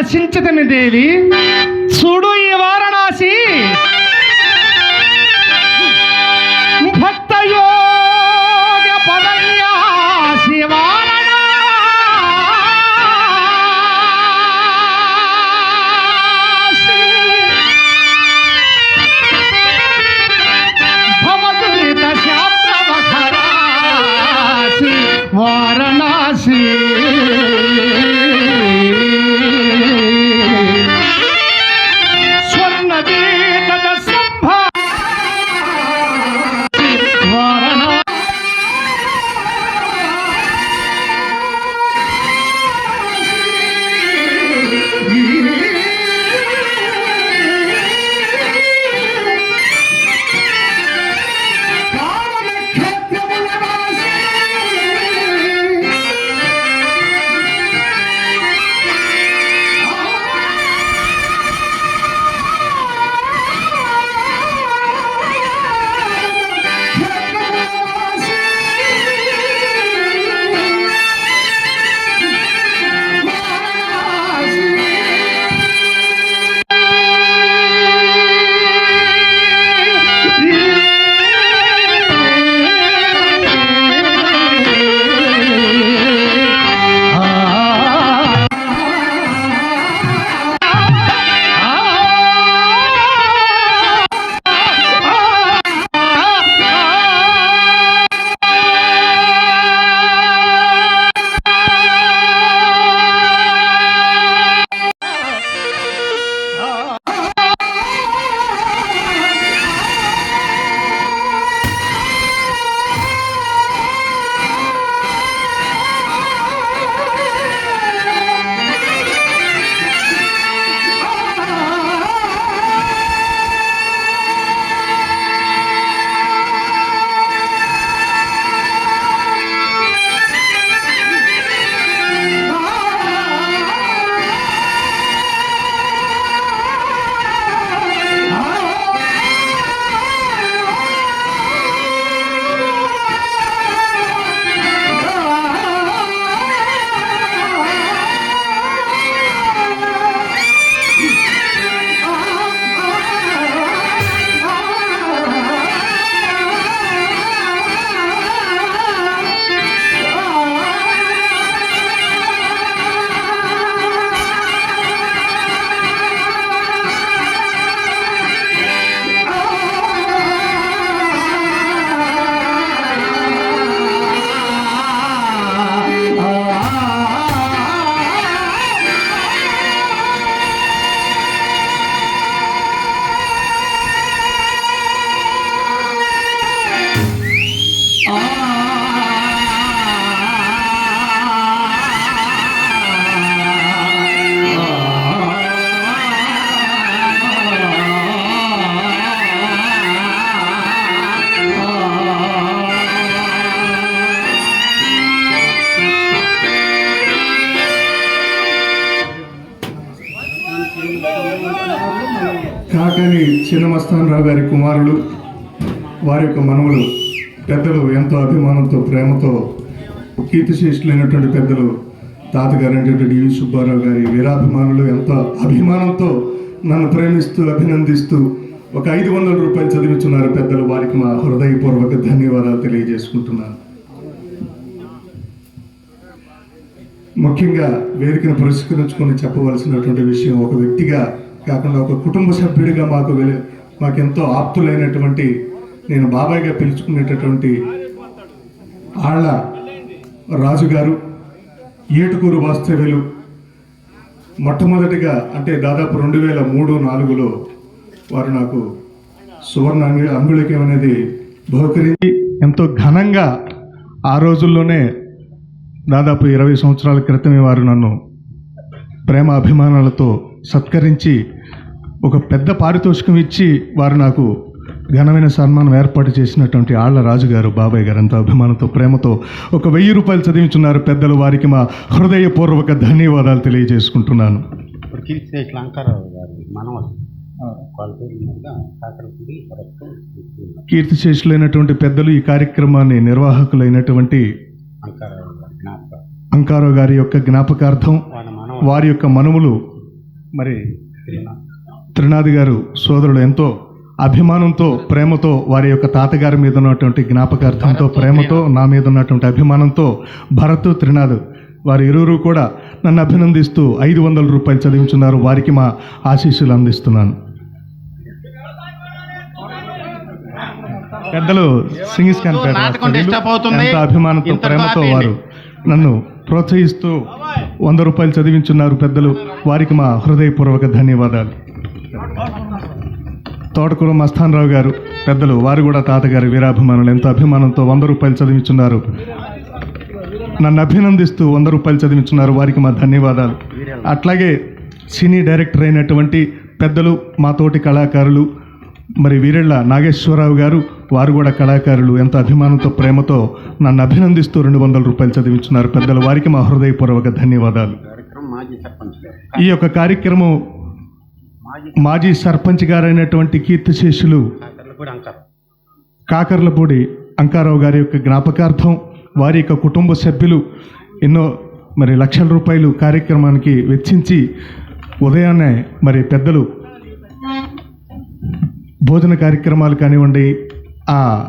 రచించితమి దేవి. చూడు ఈ వారణాసి. కాకని చిన్నమస్తానరావు గారి కుమారులు వారి యొక్క మనవులు పెద్దలు ఎంతో అభిమానంతో ప్రేమతో కీర్తిశేషులైనటువంటి పెద్దలు తాతగారు అంటే డివి సుబ్బారావు గారి వీరాభిమానులు ఎంతో అభిమానంతో నన్ను ప్రేమిస్తూ అభినందిస్తూ ఒక ఐదు వందల రూపాయలు చదివించున్నారు పెద్దలు. వారికి మా హృదయపూర్వక ధన్యవాదాలు తెలియజేసుకుంటున్నాను. ముఖ్యంగా వేదికను పురస్కరించుకొని చెప్పవలసినటువంటి విషయం ఒక వ్యక్తిగా కాకుండా ఒక కుటుంబ సభ్యుడిగా మాకు మాకెంతో ఆప్తులైనటువంటి నేను బాబాయ్గా పిలుచుకునేటటువంటి ఆళ్ళ రాజుగారు ఏటుకూరు వాస్తవ్యులు. మొట్టమొదటిగా అంటే దాదాపు రెండు వేల మూడు నాలుగులో వారు నాకు సువర్ణ అంగు అంగుళికం అనేది బహుకరించి ఎంతో ఘనంగా ఆ రోజుల్లోనే దాదాపు ఇరవై సంవత్సరాల క్రితమే వారు నన్ను ప్రేమ అభిమానాలతో సత్కరించి ఒక పెద్ద పారితోషికం ఇచ్చి వారు నాకు ఘనమైన సన్మానం ఏర్పాటు చేసినటువంటి ఆళ్ళ రాజుగారు బాబాయ్ గారు ఎంతో అభిమానంతో ప్రేమతో ఒక వెయ్యి రూపాయలు చదివించున్నారు. పెద్దలు వారికి మా హృదయపూర్వక ధన్యవాదాలు తెలియజేసుకుంటున్నాను. కీర్తిశేషులైనటువంటి పెద్దలు ఈ కార్యక్రమాన్ని నిర్వాహకులైనటువంటి అంకారావు గారి జ్ఞాపకం అంకారావు గారి యొక్క జ్ఞాపకార్థం వారి యొక్క మనుములు మరి త్రినాథ్ గారు సోదరుడు ఎంతో అభిమానంతో ప్రేమతో వారి యొక్క తాతగారి మీద ఉన్నటువంటి జ్ఞాపకార్థంతో ప్రేమతో నా మీద ఉన్నటువంటి అభిమానంతో భరత్ త్రినాథ్ వారి ఇరువురు కూడా నన్ను అభినందిస్తూ ఐదు వందల రూపాయలు చదివించున్నారు వారికి మా ఆశీస్సులు అందిస్తున్నాను పెద్దలు అవుతుంది. ఎంతో అభిమానంతో ప్రేమతో. వారు నన్ను ప్రోత్సహిస్తూ వంద రూపాయలు చదివించున్నారు పెద్దలు. వారికి మా హృదయపూర్వక ధన్యవాదాలు. తోటకూర మస్తానరావు గారు పెద్దలు వారు కూడా తాతగారి వీరాభిమానులు. ఎంతో అభిమానంతో వంద రూపాయలు చదివించున్నారు. నన్ను అభినందిస్తూ వంద రూపాయలు చదివించున్నారు. వారికి మా ధన్యవాదాలు. అట్లాగే సినీ డైరెక్టర్ అయినటువంటి పెద్దలు మా తోటి కళాకారులు మరి వీరెళ్ళ నాగేశ్వరరావు గారు వారు కూడా కళాకారులు. ఎంతో అభిమానంతో ప్రేమతో నన్ను అభినందిస్తూ రెండు వందల రూపాయలు చదివించున్నారు. పెద్దలు వారికి మా హృదయపూర్వక ధన్యవాదాలు. ఈ యొక్క కార్యక్రమం మాజీ సర్పంచ్ గారైనటువంటి కీర్తిశేషులు కాకర్లపూడి అంకారావు గారి యొక్క జ్ఞాపకార్థం వారి యొక్క కుటుంబ సభ్యులు ఎన్నో మరి లక్షల రూపాయలు కార్యక్రమానికి వెచ్చించి ఉదయాన్నే మరి పెద్దలు భోజన కార్యక్రమాలు కానివ్వండి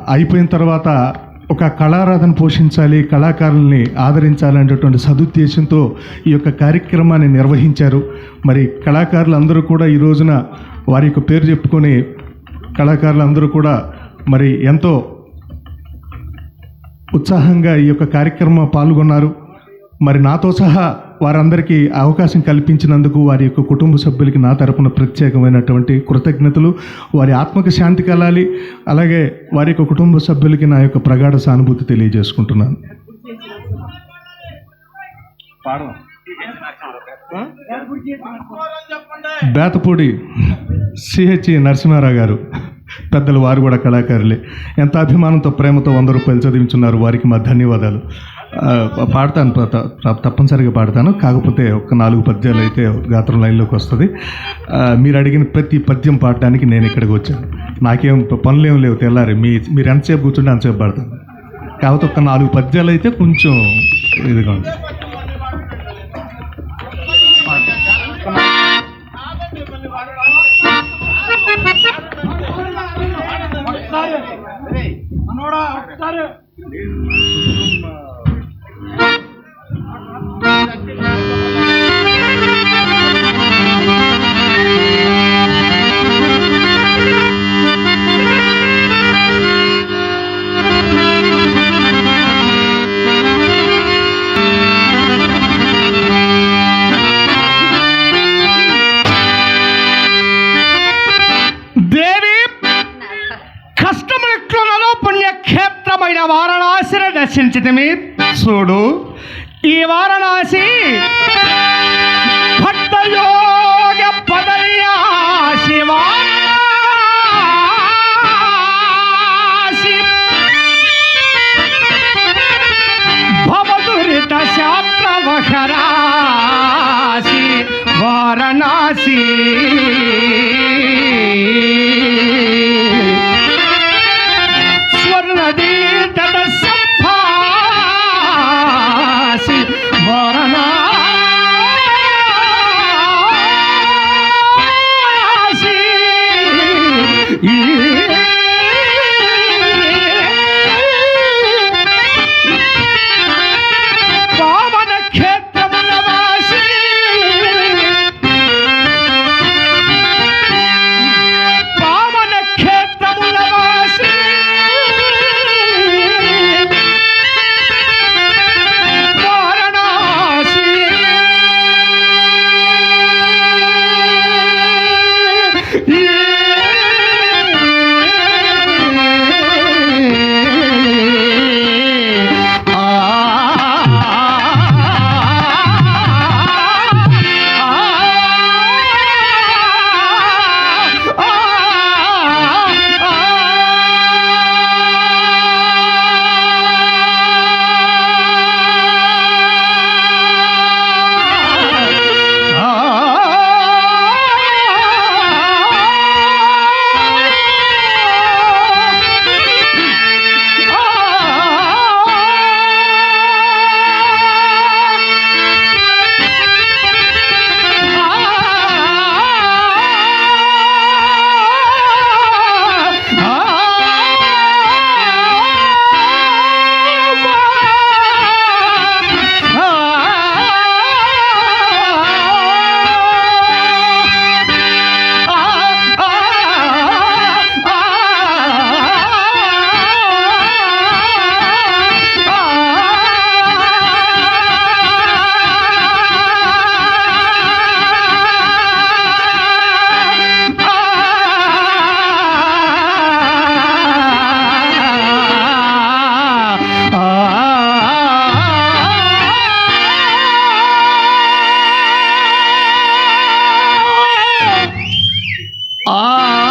అయిపోయిన తర్వాత ఒక కళారాధన పోషించాలి కళాకారుల్ని ఆదరించాలనేటటువంటి సదుద్దేశంతో ఈ యొక్క కార్యక్రమాన్ని నిర్వహించారు. మరి కళాకారులు అందరూ కూడా ఈ రోజున వారి యొక్క పేరు చెప్పుకొని కళాకారులు అందరూ కూడా మరి ఎంతో ఉత్సాహంగా ఈ యొక్క కార్యక్రమం పాల్గొన్నారు. మరి నాతో సహా వారందరికీ అవకాశం కల్పించినందుకు వారి యొక్క కుటుంబ సభ్యులకి నా తరపున ప్రత్యేకమైనటువంటి కృతజ్ఞతలు. వారి ఆత్మకు శాంతి కలాలి. అలాగే వారి యొక్క కుటుంబ సభ్యులకి నా యొక్క ప్రగాఢ సానుభూతి తెలియజేసుకుంటున్నాను. బేతపూడి సిహెచ్ నరసింహారావు గారు పెద్దలు వారు కూడా కళాకారులే. ఎంత అభిమానంతో ప్రేమతో వంద రూపాయలు చదివించున్నారు వారికి మా ధన్యవాదాలు. పాడతాను తప్పనిసరిగా పాడతాను. కాకపోతే ఒక నాలుగు పద్యాలు అయితే గాత్రం లైన్లోకి వస్తుంది. మీరు అడిగిన ప్రతి పద్యం పాడడానికి నేను ఇక్కడికి వచ్చాను. నాకేం పనులేం పనులు ఏం లేవు తెల్లారి. మీ మీరు ఎంతసేపు కూర్చుంటే అంతసేపు పాడతాను. కాకపోతే ఒక నాలుగు పద్యాలు అయితే కొంచెం ఇదిగా ఉంది. వారణాసిని దర్శించితిమి చూడు ఈ వారణాసి భక్తయోగ పదయాసి శివా భవదురిత శాస్త్రవహరాసి వారణాసి. 啊。